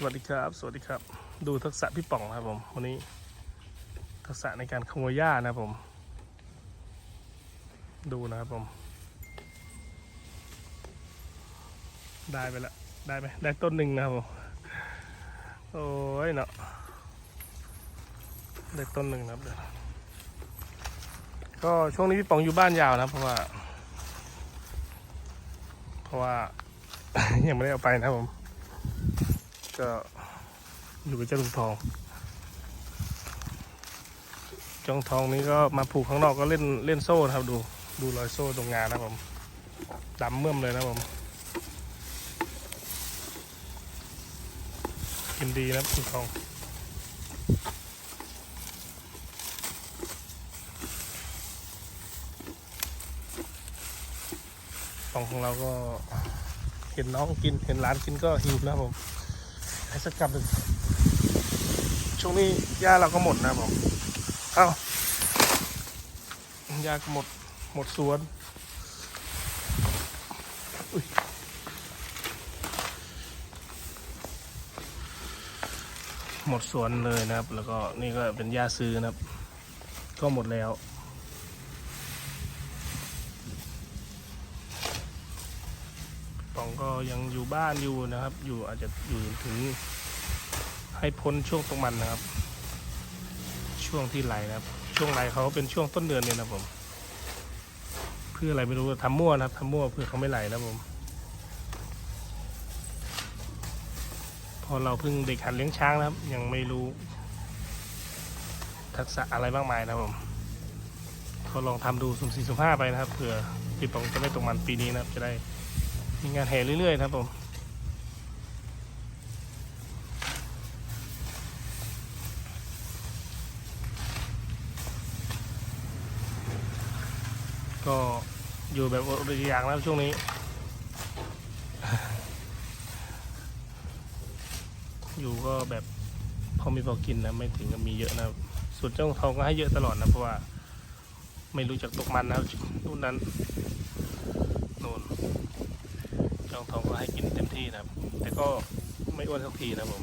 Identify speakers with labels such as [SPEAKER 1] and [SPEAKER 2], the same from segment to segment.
[SPEAKER 1] สวัสดีครับ สวัสดีครับ ดูทักษะพี่ป๋องครับผมวันนี้ทักษะในการขโมยหญ้านะครับผม ดูนะครับผม ได้ไปละได้ไหมได้ต้นหนึ่งนะครับผม โอ้ยเนาะได้ต้นหนึ่งนะครับเดี๋ยวก็ช่วงนี้พี่ป๋องอยู่บ้านยาวนะเพราะว่า เพราะว่า ยังไม่ได้เอาไปนะครับผม ก็อยู่กับเจ้าลุงทองจ้าลุงทองนี้ก็มาผูกข้างนอกก็เล่นเล่นโซ่ครับดูดูรอยโซ่ตรงงานนะผมดำเมื่อมเลยนะผมกินดีนะครับลุงทองฟองของเราก็เห็นน้องกินเห็นหลานกินก็หิวนะผม ให้สักกำหนึ่งช่วงนี้หญ้าเราก็หมดนะผมเอ้าหญ้าก็หมดหมดสวนอุ๊ยหมดสวนเลยนะครับ แล้วก็นี่ก็เป็นหญ้าซื้อนะครับ ก็หมดแล้ว ปอง ก็ยังอยู่บ้านอยู่นะครับ อยู่อาจจะอยู่ถึงให้พ้นช่วงตรงมันนะครับ ช่วงที่ไหลนะครับ ช่วงไหลเขาเป็นช่วงต้นเดือนเนี่ยนะผม เพื่ออะไรไม่รู้ทำมั่วนะครับทำมั่วเพื่อเขาไม่ไหลนะผม พอเราเพิ่งเด็กหัดเลี้ยงช้างนะครับ ยังไม่รู้ ทักษะอะไรมากมายนะผมก็ลองทำดูสุ่มสี่สุ่มห้าไปนะครับเผื่อพี่ปองจะไม่ตกมันปีนี้นะครับจะได้ มีงานแห่เรื่อยๆ นะครับผมก็อยู่แบบอดอยากนะครับช่วงนี้ อยู่ก็แบบพอมีพอกินนะไม่ถึงกับมีเยอะนะส่วนเจ้าทองก็ให้เยอะตลอดนะเพราะว่า ไม่รู้จักตกมันนะรุ่นนั้นนู่ นจองทองก็ให้กินเต็มที่นะครับ แต่ก็ไม่อ้วนสักทีนะผม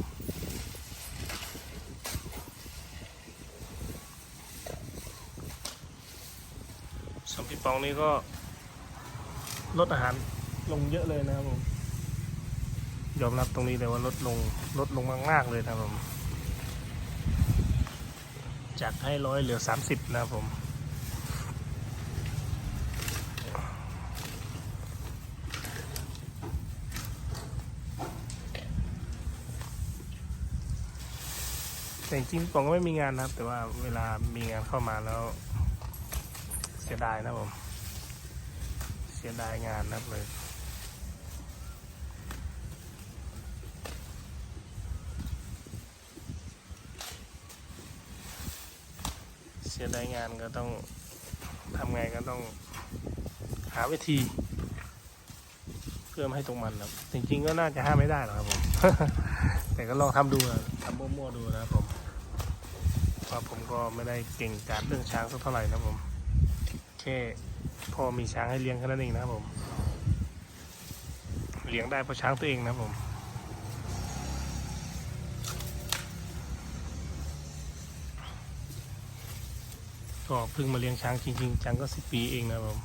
[SPEAKER 1] สมพี่ปองนี่ก็ลดอาหารลงเยอะเลยนะครับผมยอมรับตรงนี้เลยว่าลดลงลดลงมาก ๆ เลยนะครับผมจากให้ร้อยเหลือสามสิบนะครับผม แต่จริงๆผมก็ไม่มีงานนะครับ แต่ว่าเวลามีงานเข้ามาแล้ว เสียดายนะผม เสียดายงานนับเลยเสียดายงานก็ต้องทำไงก็ต้องหาวิธี เพื่อไม่ให้ตรงมันครับจริงๆก็น่าจะห้ามไม่ได้หรอกครับผม แต่ก็ลองทำดูนะทำมั่วๆดูนะครับผม เพราะผมก็ไม่ได้เก่งการเรื่องช้างสักเท่าไหร่นะผม แค่พอมีช้างให้เลี้ยงแค่นั้นเองนะครับผม เลี้ยงได้เพราะช้างตัวเองนะผมก็เพิ่งมาเลี้ยงช้างจริงๆจังก็สิบปีเองนะผม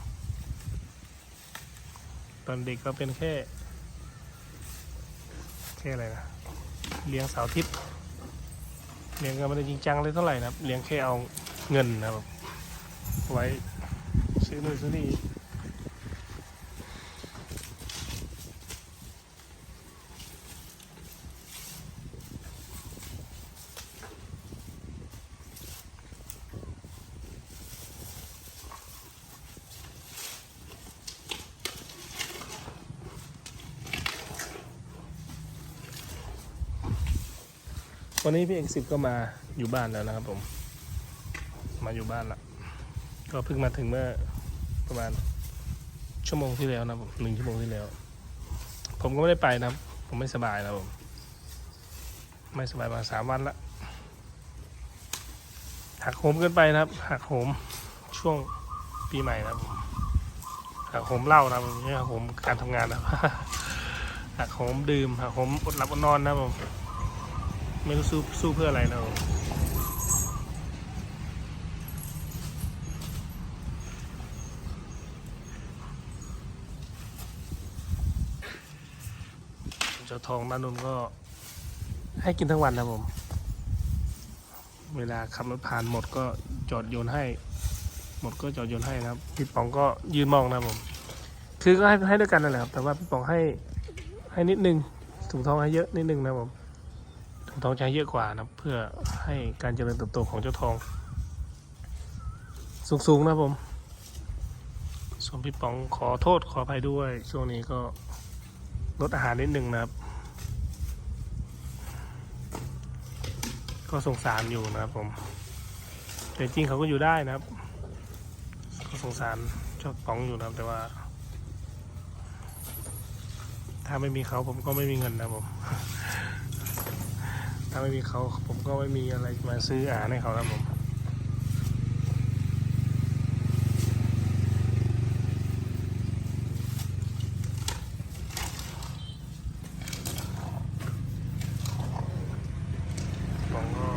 [SPEAKER 1] ตอนเด็กก็เป็นแค่ แค่อะไรนะ เลี้ยงเสาร์อาทิตย์ เลี้ยงกันไม่ได้จริงจังเลยเท่าไหร่นะครับ เลี้ยงแค่เอาเงินนะครับ ไว้ซื้อนู่นซื้อนี่ วันนี้พี่เอกสิบก็มาอยู่บ้านแล้วนะครับผม มาอยู่บ้านละก็เพิ่งมาถึงเมื่อประมาณชั่วโมงที่แล้วนะผมหนึ่งชั่วโมงที่แล้ว ผมก็ไม่ได้ไปนะผมไม่สบายนะผม ไม่สบายมาสามวันละหักโหมเกินไปนะครับ หักโหมช่วงปีใหม่นะผมหักโหมเหล้านะครับไม่หักโหมการทำงานนะหักโหมดื่มหักโหมอดหลับอดนอนนะผม ไม่รู้สู้สู้เพื่ออะไรนะครับเจ้าทองด้านนู้นก็ให้กินทั้งวันนะผม เวลาขับรถผ่านหมดก็จอดโยนให้ หมดก็จอดโยนให้นะครับ พี่ป๋องก็ยืนมองนะผม คือก็ให้ให้ด้วยกันนั่นแหละครับ แต่ว่าพี่ป๋องให้ให้นิดนึงถุงทองให้เยอะนิดนึงนะผม ทองจะให้เยอะกว่านะเพื่อให้การเจริญเติบโตของเจ้าทอง สูงๆนะผมส่วนพี่ป๋องขอโทษขออภัยด้วย ช่วงนี้ก็ลดอาหารนิดนึงนะครับ ก็สงสารอยู่นะครับผมแต่จริงเขาก็อยู่ได้นะครับ ก็สงสารเจ้าป๋องอยู่นะครับ แต่ว่า ถ้าไม่มีเขาผมก็ไม่มีเงินนะผม ถ้าไม่มีเขาผมก็ไม่มีอะไรมาซื้ออาหารให้เขาแล้วผมผมก็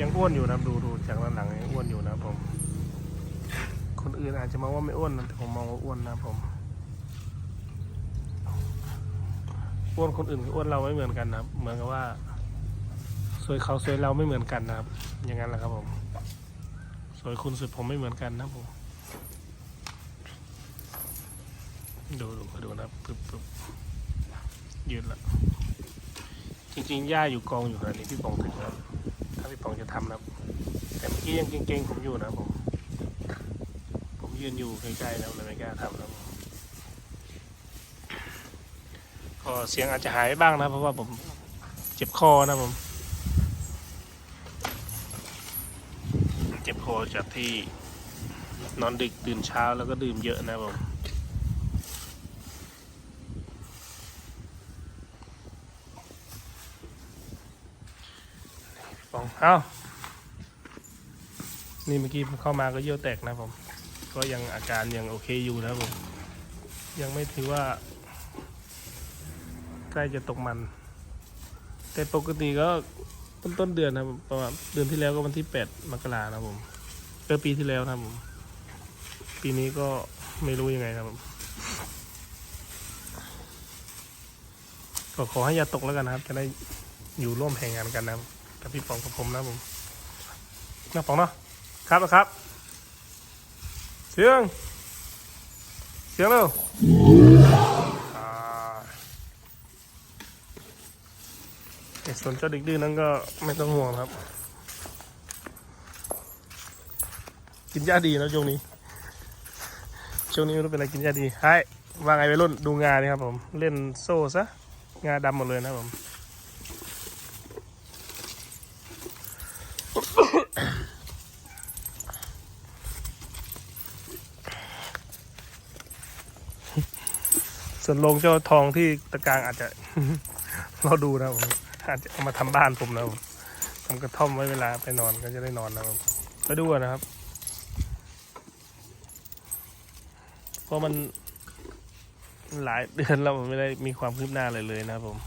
[SPEAKER 1] ยังอ้วนอยู่นะดูดูจากด้านหลังยังอ้วนอยู่นะผม คนอื่นอาจจะมองว่าไม่อ้วนนะแต่ผมมองว่าอ้วนนะผมอ้วนคนอื่นกับอ้วนเราไม่เหมือนกันนะเหมือนกับว่า สวยเขาสวยเราไม่เหมือนกันนะครับ อย่างนั้นแหละครับผม สวยคุณสวยผมไม่เหมือนกันนะผม ดูดูดูนะครับปึ๊บปึ๊บยืดละ จริงๆหญ้าอยู่กองอยู่ขนาดนี้พี่ปองถึงแล้วถ้าพี่ปองจะทำนะครับแต่เมื่อกี้ยังเก่งๆผมอยู่นะผม ผมยืนอยู่ใกล้ๆแล้วเลยไม่กล้าทำนะผมก็เสียงอาจจะหายบ้างนะ เพราะว่าผมเจ็บคอนะผม เจ็บคอจากที่นอนดึกตื่นเช้าแล้วก็ดื่มเยอะนะผมปองเอ้านี่เมื่อกี้ผมเข้ามาก็เยี่ยวแตกนะผม ก็ยังอาการยังโอเคอยู่นะผม ยังไม่ถือว่า ใกล้จะตกมัน แต่ปกติก็ ต้นต้นเดือนนะครับประมาณเดือนที่แล้วก็วันที่แปดมกรานะครับผมเมื่อปีที่แล้วนะครับผมปีนี้ก็ไม่รู้ยังไงนะครับผมก็ขอให้อย่าตกแล้วกันนะครับ จะได้อยู่ร่วมแห่งงานกันนะกับพี่ปองกับผมนะผมนะปองเนาะครับนะครับ เสียง เสียงเร็ว อ่ส่วนเจ้าเด็กดื้อนั้นก็ไม่ต้องห่วงครับ กินหญ้าดีนะช่วงนี้ ช่วงนี้ไม่รู้เป็นอะไรกินหญ้าดีให้ว่าไงไปรุ่นดูงานนี่ครับผม เล่นโซ่ซะ งาดำหมดเลยนะผมส่วนโรงเจ้าทองที่ตะกางอาจจะ เราดูนะผม อาจจะเอามาทำบ้านผมนะผมทำกระท่อมไว้เวลาไปนอนก็จะได้นอนนะผมไปดูนะครับเพราะมันหลายเดือนแล้วผมไม่ได้มีความคืบหน้าเลยเลยนะครับผม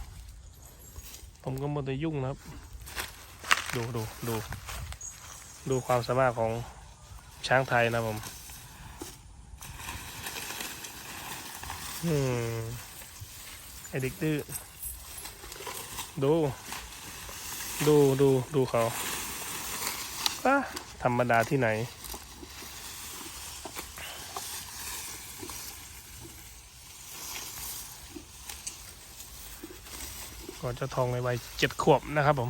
[SPEAKER 1] ผมก็มัวแต่ยุ่งนะครับ ดูดูดู ดูความสามารถของช้างไทยนะผมอืมไอเด็กดื้อ ดู ดูดูดูเขาอะธรรมดาที่ไหน ก่อนจะทองในวัยเจ็ดขวบนะครับผม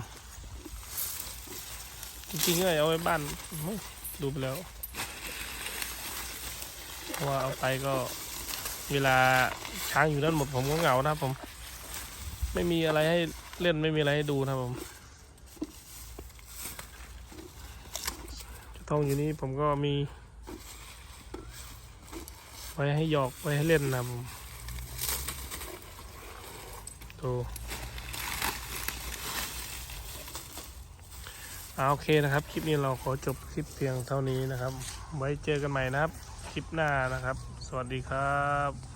[SPEAKER 1] จริงๆก็เอาไว้บ้านดูไปแล้วเพราะว่าเอาไปก็เวลาช้างอยู่ด้านหมดผมก็เหงานะครับผม ไม่มีอะไรให้ เล่นไม่มีอะไรให้ดูนะครับผมทองอยู่นี่ผมก็มี ไว้ให้หยอกไว้ให้เล่นนะครับผมดูเอาโอเคนะครับ คลิปนี้เราขอจบคลิปเพียงเท่านี้นะครับ ไว้เจอกันใหม่นะครับ คลิปหน้านะครับ สวัสดีครับ